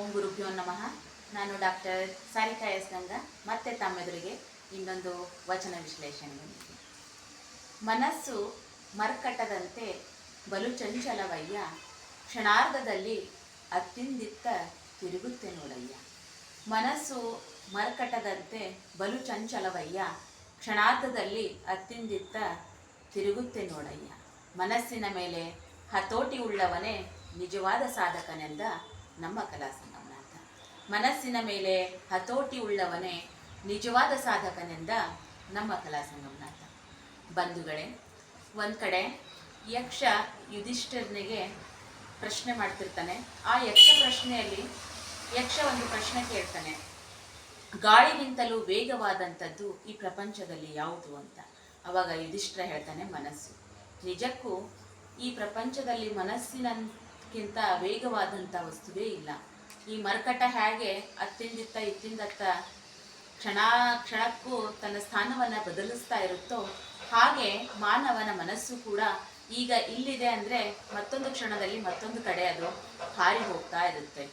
ಓಂ ಗುರುಭ್ಯೋ ನಮಃ. ನಾನು ಡಾಕ್ಟರ್ ಸಾರಿಕಾ ಎಸ್ ಗಂಗಾ. ಮತ್ತೆ ತಮ್ಮೆದುರಿಗೆ ಇನ್ನೊಂದು ವಚನ ವಿಶ್ಲೇಷಣೆ. ಮನಸ್ಸು ಮರ್ಕಟದಂತೆ ಬಲು ಚಂಚಲವಯ್ಯ. ಕ್ಷಣಾರ್ಧದಲ್ಲಿ ಅತ್ತಿಂದಿತ್ತ ತಿರುಗುತ್ತೆ ನೋಡಯ್ಯ. ಮನಸ್ಸು ಮರ್ಕಟದಂತೆ ಬಲು ಚಂಚಲವಯ್ಯ. ಕ್ಷಣಾರ್ಧದಲ್ಲಿ ಅತ್ತಿಂದಿತ್ತ ತಿರುಗುತ್ತೆ ನೋಡಯ್ಯ. ಮನಸ್ಸಿನ ಮೇಲೆ ಹತೋಟಿ ಉಳ್ಳವನೇ ನಿಜವಾದ ಸಾಧಕನೆಂದ ನಮ್ಮ ಕಲಾ ಸಂಗಮನಾಥ ಮನಸ್ಸಿನ ಮೇಲೆ ಹತೋಟಿ ಉಳ್ಳವನೇ ನಿಜವಾದ ಸಾಧಕನೆಂದ ನಮ್ಮ ಕಲಾ ಸಂಗಮನಾಥ ಬಂಧುಗಳೇ, ಒಂದು ಕಡೆ ಯಕ್ಷ ಯುಧಿಷ್ಠರನಿಗೆ ಪ್ರಶ್ನೆ ಮಾಡ್ತಿರ್ತಾನೆ. ಆ ಯಕ್ಷ ಪ್ರಶ್ನೆಯಲ್ಲಿ ಯಕ್ಷ ಒಂದು ಪ್ರಶ್ನೆ ಕೇಳ್ತಾನೆ. ಗಾಳಿಗಿಂತಲೂ ವೇಗವಾದಂಥದ್ದು ಈ ಪ್ರಪಂಚದಲ್ಲಿ ಯಾವುದು ಅಂತ. ಅವಾಗ ಯುಧಿಷ್ಠರ ಹೇಳ್ತಾನೆ ಮನಸ್ಸು. ನಿಜಕ್ಕೂ ಈ ಪ್ರಪಂಚದಲ್ಲಿ ಮನಸ್ಸಿನಕ್ಕಿಂತ ವೇಗವಾದಂಥ ವಸ್ತುವೇ ಇಲ್ಲ. ಈ ಮರಕಟ ಹೇಗೆ ಅತ್ತಿಂದಿತ್ತ ಇತ್ತಿಂದತ್ತ ಕ್ಷಣ ಕ್ಷಣಕ್ಕೂ ತನ್ನ ಸ್ಥಾನವನ್ನು ಬದಲಿಸ್ತಾ ಇರುತ್ತೋ ಹಾಗೆ ಮಾನವನ ಮನಸ್ಸು ಕೂಡ ಈಗ ಇಲ್ಲಿದೆ ಅಂದರೆ ಮತ್ತೊಂದು ಕ್ಷಣದಲ್ಲಿ ಮತ್ತೊಂದು ಕಡೆ ಅದು ಹಾರಿ ಹೋಗ್ತಾ ಇರುತ್ತೆ.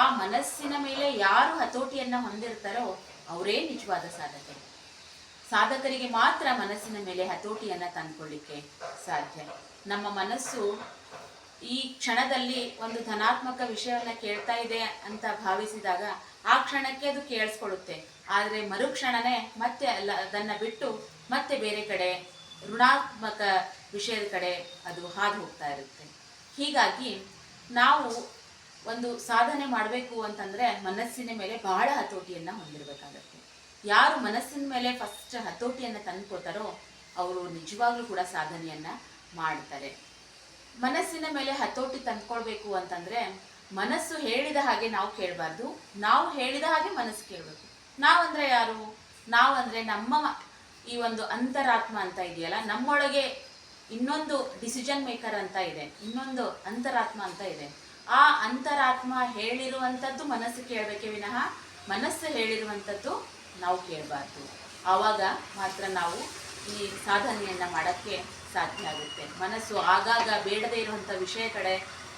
ಆ ಮನಸ್ಸಿನ ಮೇಲೆ ಯಾರು ಹತೋಟಿಯನ್ನು ಹೊಂದಿರ್ತಾರೋ ಅವರೇ ನಿಜವಾದ ಸಾಧಕರು. ಸಾಧಕರಿಗೆ ಮಾತ್ರ ಮನಸ್ಸಿನ ಮೇಲೆ ಹತೋಟಿಯನ್ನು ತಂದ್ಕೊಳ್ಳಿಕ್ಕೆ ಸಾಧ್ಯ. ನಮ್ಮ ಮನಸ್ಸು ಈ ಕ್ಷಣದಲ್ಲಿ ಒಂದು ಧನಾತ್ಮಕ ವಿಷಯವನ್ನ ಕೇಳ್ತಾ ಇದೆ ಅಂತ ಭಾವಿಸಿದಾಗ ಆ ಕ್ಷಣಕ್ಕೆ ಅದು ಕೇಳಿಸ್ಕೊಳ್ಳುತ್ತೆ. ಆದರೆ ಮರುಕ್ಷಣನೇ ಮತ್ತೆ ಅಲ್ಲ, ಅದನ್ನು ಬಿಟ್ಟು ಮತ್ತೆ ಬೇರೆ ಕಡೆ, ಋಣಾತ್ಮಕ ವಿಷಯದ ಕಡೆ ಅದು ಹಾದು ಹೋಗ್ತಾ ಇರುತ್ತೆ. ಹೀಗಾಗಿ ನಾವು ಒಂದು ಸಾಧನೆ ಮಾಡಬೇಕು ಅಂತಂದ್ರೆ ಮನಸ್ಸಿನ ಮೇಲೆ ಬಹಳ ಹತೋಟಿಯನ್ನು ಹೊಂದಿರಬೇಕಾಗತ್ತೆ. ಯಾರು ಮನಸ್ಸಿನ ಮೇಲೆ ಫಸ್ಟ್ ಹತೋಟಿಯನ್ನು ತಂದುಕೊಳ್ತಾರೋ ಅವರು ನಿಜವಾಗ್ಲೂ ಕೂಡ ಸಾಧನೆಯನ್ನ ಮಾಡ್ತಾರೆ. ಮನಸ್ಸಿನ ಮೇಲೆ ಹತೋಟಿ ತಂದ್ಕೊಳ್ಬೇಕು ಅಂತಂದ್ರೆ ಮನಸ್ಸು ಹೇಳಿದ ಹಾಗೆ ನಾವು ಕೇಳಬಾರ್ದು. ನಾವು ಹೇಳಿದ ಹಾಗೆ ಮನಸ್ಸು ಕೇಳಬೇಕು. ನಾವಂದ್ರೆ ಯಾರು? ನಾವಂದ್ರೆ ನಮ್ಮ ಈ ಒಂದು ಅಂತರಾತ್ಮ ಅಂತ ಇದೆಯಲ್ಲ, ನಮ್ಮೊಳಗೆ ಇನ್ನೊಂದು ಡಿಸಿಷನ್ ಮೇಕರ್ ಅಂತ ಇದೆ, ಇನ್ನೊಂದು ಅಂತರಾತ್ಮ ಅಂತ ಇದೆ. ಆ ಅಂತರಾತ್ಮ ಹೇಳಿರುವಂಥದ್ದು ಮನಸ್ಸು ಕೇಳಬೇಕೆ ವಿನಃ ಮನಸ್ಸು ಹೇಳಿರುವಂಥದ್ದು ನಾವು ಕೇಳಬಾರ್ದು. ಆವಾಗ ಮಾತ್ರ ನಾವು ಈ ಸಾಧನೆಯನ್ನು ಮಾಡೋಕ್ಕೆ ಸಾಧ್ಯ ಆಗುತ್ತೆ. ಮನಸ್ಸು ಆಗಾಗ ಬೇಡದೇ ಇರುವಂಥ ವಿಷಯ ಕಡೆ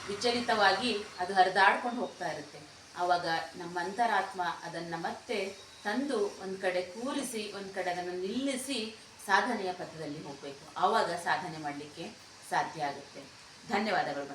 ವಿಚಲಿತವಾಗಿ ಅದು ಹರಿದಾಡ್ಕೊಂಡು ಹೋಗ್ತಾ ಇರುತ್ತೆ. ಆವಾಗ ನಮ್ಮ ಅಂತರಾತ್ಮ ಅದನ್ನು ಮತ್ತೆ ತಂದು ಒಂದು ಕಡೆ ಕೂರಿಸಿ, ಒಂದು ಕಡೆ ಅದನ್ನು ನಿಲ್ಲಿಸಿ ಸಾಧನೆಯ ಪಥದಲ್ಲಿ ಹೋಗಬೇಕು. ಆವಾಗ ಸಾಧನೆ ಮಾಡಲಿಕ್ಕೆ ಸಾಧ್ಯ ಆಗುತ್ತೆ. ಧನ್ಯವಾದಗಳು